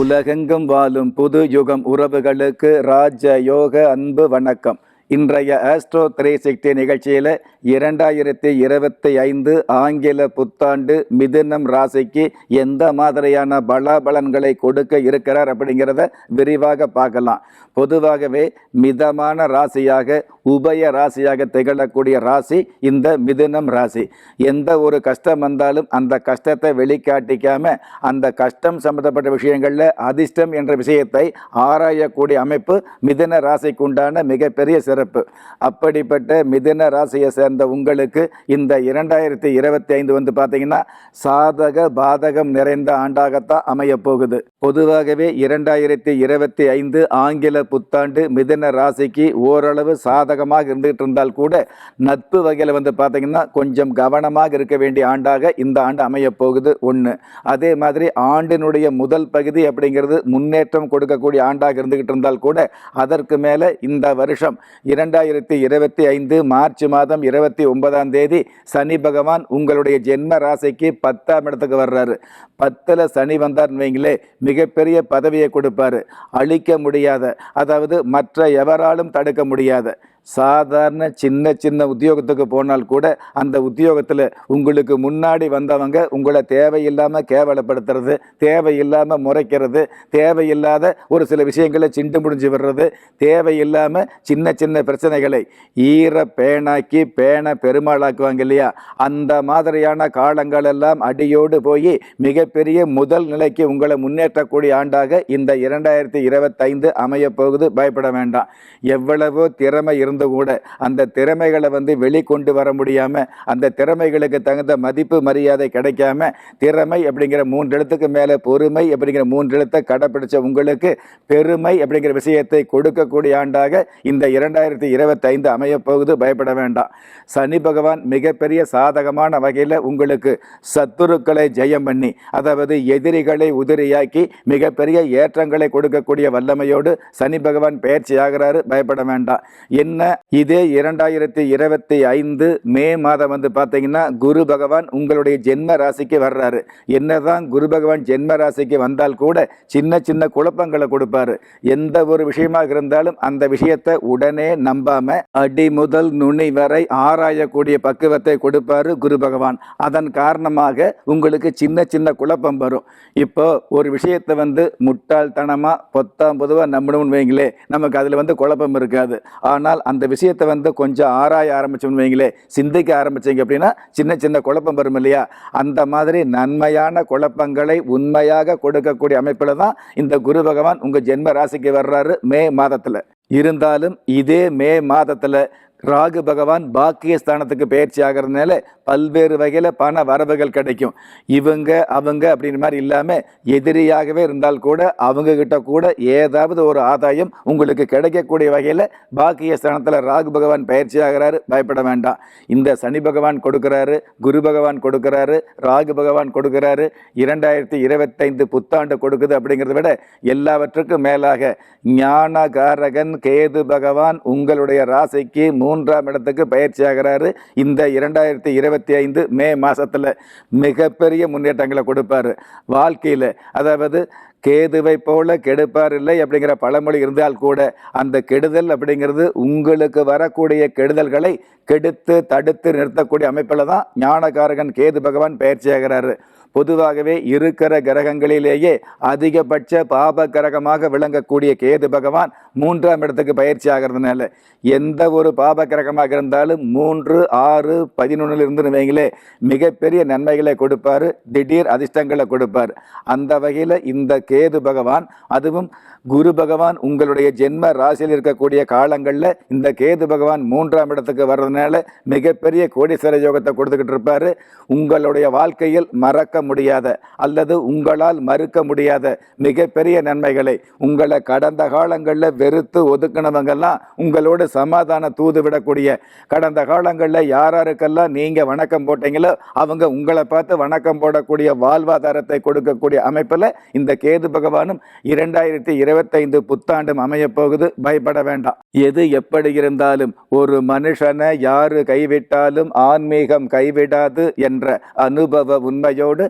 உலகெங்கும் வாழும் புது யுகம் உறவுகளுக்கு ராஜ யோக அன்பு வணக்கம். இன்றைய ஆஸ்ட்ரோ த்ரீ நிகழ்ச்சியில் இரண்டாயிரத்தி இருபத்தி ஐந்து ஆங்கில புத்தாண்டு மிதுனம் ராசிக்கு எந்த மாதிரியான பலாபலன்களை கொடுக்க இருக்கிறார் அப்படிங்கிறத விரிவாக பார்க்கலாம். பொதுவாகவே மிதமான ராசியாக உபய ராசியாக திகழக்கூடிய ராசி இந்த மிதுனம் ராசி. எந்த ஒரு கஷ்டம் வந்தாலும் அந்த கஷ்டத்தை வெளிக்காட்டிக்காம அந்த கஷ்டம் சம்பந்தப்பட்ட விஷயங்களில் அதிர்ஷ்டம் என்ற விஷயத்தை ஆராயக்கூடிய அமைப்பு மிதுன ராசிக்குண்டான மிகப்பெரிய சிறப்பு அப்படிப்பட்ட மிதின ராசியை சேர்ந்த உங்களுக்கு இந்த இரண்டாயிரத்தி இருபத்தி ஐந்து வந்து பார்த்தீங்கன்னா சாதக பாதகம் நிறைந்த ஆண்டாகத்தான் அமைய போகுது. பொதுவாகவே இரண்டாயிரத்தி இருபத்தி ஐந்து ஆங்கில புத்தாண்டு மிதின ராசிக்கு ஓரளவு சாதகமாக இருந்துகிட்டு இருந்தால் கூட நட்பு வகையில் வந்து பார்த்தீங்கன்னா கொஞ்சம் கவனமாக இருக்க வேண்டிய ஆண்டாக இந்த ஆண்டு அமைய போகுது. ஒன்று அதே மாதிரி ஆண்டினுடைய முதல் பகுதி அப்படிங்கிறது முன்னேற்றம் கொடுக்கக்கூடிய ஆண்டாக இருந்துகிட்டு இருந்தால் கூட அதற்கு மேலே இந்த வருஷம் இரண்டாயிரத்தி இருபத்தி ஐந்து மார்ச் மாதம் இருபத்தி ஒன்பதாம் தேதி சனி பகவான் உங்களுடைய ஜென்ம ராசிக்கு பத்தாம் இடத்துக்கு வர்றாரு. பத்தில் சனி வந்தார்னு வைங்களே மிகப்பெரிய பதவியை கொடுப்பாரு. அழிக்க முடியாத அதாவது மற்ற எவராலும் தடுக்க முடியாத சாதாரண சின்ன சின்ன உத்தியோகத்துக்கு போனால் கூட அந்த உத்தியோகத்தில் உங்களுக்கு முன்னாடி வந்தவங்க உங்களை தேவையில்லாமல் கேவலப்படுத்துறது தேவையில்லாமல் முறைக்கிறது தேவையில்லாத ஒரு சில விஷயங்களை சிண்டு முடிஞ்சு விடுறது தேவையில்லாமல் சின்ன சின்ன பிரச்சனைகளை ஈர பேனாக்கி பேனை பெருமாளாக்குவாங்க இல்லையா? அந்த மாதிரியான காலங்கள் எல்லாம் அடியோடு போய் மிகப்பெரிய முதல் நிலைக்கு உங்களை முன்னேற்றக்கூடிய ஆண்டாக இந்த இரண்டாயிரத்தி இருபத்தைந்து அமையப்போகுது பயப்பட வேண்டாம். எவ்வளவோ திறமை இருந்து கூட அந்த திறமைகளை வந்து வெளிக்கொண்டு வர முடியாமல் அந்த திறமைகளுக்கு தகுந்த மதிப்பு மரியாதை கிடைக்காம திறமை அப்படிங்கிற மூன்று எழுத்துக்கு மேலே பொறுமை அப்படிங்கிற மூன்று எழுத்தை கடைப்பிடிச்ச உங்களுக்கு பெருமை அப்படிங்கிற விஷயத்தை கொடுக்கக்கூடிய ஆண்டாக இந்த இரண்டாயிரத்தி இருபத்தைந்து அமையப்போகுது பயப்பட வேண்டாம். சனி பகவான் மிகப்பெரிய சாதகமான வகையில் உங்களுக்கு சத்துருக்களை ஜெயம் பண்ணி அதாவது எதிரிகளை உதிரியாக்கி மிகப்பெரிய ஏற்றங்களை கொடுக்கக்கூடிய வல்லமையோடு சனி பகவான் பயிற்சி ஆகிறாரு. பயப்பட வேண்டாம். என்ன இதே இரண்டாயிரத்தி இருபத்தி ஐந்து மே மாதம் வந்து பார்த்தீங்கன்னா குரு பகவான் உங்களுடைய ஜென்ம ராசிக்கு வர்றாரு. என்னதான் குரு பகவான் ஜென்ம ராசிக்கு வந்தால் கூட சின்ன சின்ன குழப்பங்களை கொடுப்பாரு. எந்த ஒரு விஷயமாக இருந்தாலும் அந்த விஷயத்தை உடனே நம்பாம அடி முதல் நுனி வரை ஆராயக்கூடிய பக்குவத்தை கொடுப்பாரு குரு பகவான். அதன் காரணமாக உங்களுக்கு சின்ன சின்ன குழப்பம் வரும். இப்போ ஒரு விஷயத்தை வந்து முட்டாள்தனமாக பொத்தாம் பொதுவாக நம்பணும்னு வைங்களே நமக்கு அதில் வந்து குழப்பம் இருக்காது. ஆனால் அந்த விஷயத்தை வந்து கொஞ்சம் ஆராய ஆரம்பிச்சோம்னு வைங்களே சிந்திக்க ஆரம்பிச்சீங்க அப்படின்னா சின்ன சின்ன குழப்பம் வரும் இல்லையா? அந்த மாதிரி நன்மையான குழப்பங்களை உண்மையாக கொடுக்கக்கூடிய அமைப்பில் தான் இந்த குரு பகவான் உங்கள் ஜென்ம ராசிக்கு வர்றாரு மே மாதத்தில். இருந்தாலும் இதே மே மாதத்தில் ராகு பகவான் பாக்கியஸ்தானத்துக்கு பயிற்சி ஆகிறதுனால பல்வேறு வகையில் பண வரவுகள் கிடைக்கும். இவங்க அவங்க அப்படின்ற மாதிரி இல்லாமல் எதிரியாகவே இருந்தால் கூட அவங்கக்கிட்ட கூட ஏதாவது ஒரு ஆதாயம் உங்களுக்கு கிடைக்கக்கூடிய வகையில் பாக்கியஸ்தானத்தில் ராகு பகவான் பயிற்சி ஆகிறாரு பயப்பட வேண்டாம். இந்த சனி பகவான் கொடுக்குறாரு குரு பகவான் கொடுக்குறாரு ராகு பகவான் கொடுக்குறாரு. இரண்டாயிரத்தி இருபத்தைந்து புத்தாண்டு கொடுக்குது அப்படிங்கிறத விட எல்லாவற்றுக்கும் மேலாக ஞானகாரகன் கேது பகவான் உங்களுடைய ராசிக்கு மூன்றாம் இடத்துக்கு பயிற்சி ஆகிறாரு இந்த இரண்டாயிரத்தி இருபத்தி ஐந்து மே மாதத்தில் மிகப்பெரிய முன்னேற்றங்களை கொடுப்பாரு. வாழ்க்கையில் அதாவது கேதுவை போல கெடுப்பார் இல்லை அப்படிங்கிற பழமொழி இருந்தால் கூட அந்த கெடுதல் அப்படிங்கிறது உங்களுக்கு வரக்கூடிய கெடுதல்களை கெடுத்து தடுத்து நிறுத்தக்கூடிய அமைப்பில் தான் ஞானகாரகன் கேது பகவான் பயிற்சியாகிறாரு. பொதுவாகவே இருக்கிற கிரகங்களிலேயே அதிகபட்ச பாப கிரகமாக விளங்கக்கூடிய கேது பகவான் மூன்றாம் இடத்துக்கு பயிற்சி ஆகிறதுனால எந்த ஒரு பாப கிரகமாக இருந்தாலும் மூன்று ஆறு பதினொன்னுல இருந்து வைங்களே மிகப்பெரிய நன்மைகளை கொடுப்பார் திடீர் அதிர்ஷ்டங்களை கொடுப்பார். அந்த வகையில் இந்த கேது பகவான் அதுவும் குரு பகவான் உங்களுடைய ஜென்ம ராசியில் இருக்கக்கூடிய காலங்களில் இந்த கேது பகவான் மூன்றாம் இடத்துக்கு வர்றதுனால மிகப்பெரிய கோடீஸ்வர யோகத்தை கொடுத்துக்கிட்டு இருப்பார். உங்களுடைய வாழ்க்கையில் மறக்க முடியாத அல்லது உங்களால் மறுக்க முடியாத மிகப்பெரிய நன்மைகளை உங்களை கடந்த காலங்களில் வெறுத்து ஒதுக்கினவங்கெல்லாம் உங்களோட சமாதான தூது விடக்கூடிய கடந்த காலங்களில் யாராருக்கெல்லாம் நீங்கள் வணக்கம் போட்டீங்களோ அவங்க உங்களை பார்த்து வணக்கம் போடக்கூடிய வாழ்வாதாரத்தை கொடுக்கக்கூடிய அமைப்பில் இந்த கேது பகவானும் இரண்டாயிரத்தி இருபத்தைந்து புத்தாண்டும் அமையப் போகுது. பயப்பட வேண்டாம். எது எப்படி இருந்தாலும் ஒரு மனுஷனை யாரு கைவிட்டாலும் ஆன்மீகம் கைவிடாது என்ற அனுபவ உண்மையோடு